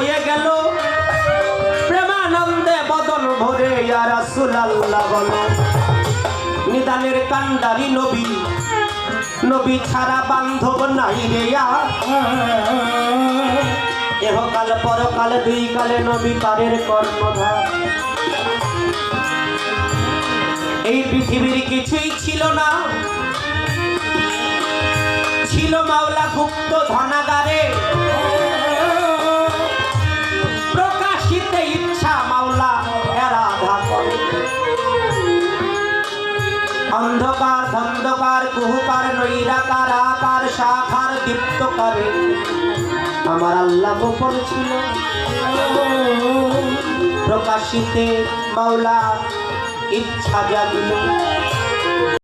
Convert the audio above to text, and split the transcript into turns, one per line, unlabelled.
হয়ে গেল। প্রেমানন্দে বদন ভরে নিদানের কান্ডারি নবী নবী ছাড়া বান্ধব নাই রে। এহকাল পরকাল দুই কালে নবী পারের কর্মধার এই পৃথিবীর কিছুই ছিল না। ছিল মাওলা গুপ্ত ধনাগারে অন্ধকার অন্ধকার কুহুকার নৈরাকার, আকার, শাখার দীপ্ত করে আমার আল্লাহ গোপন ছিল। প্রকাশিতে মাওলা ইচ্ছা জাগিল।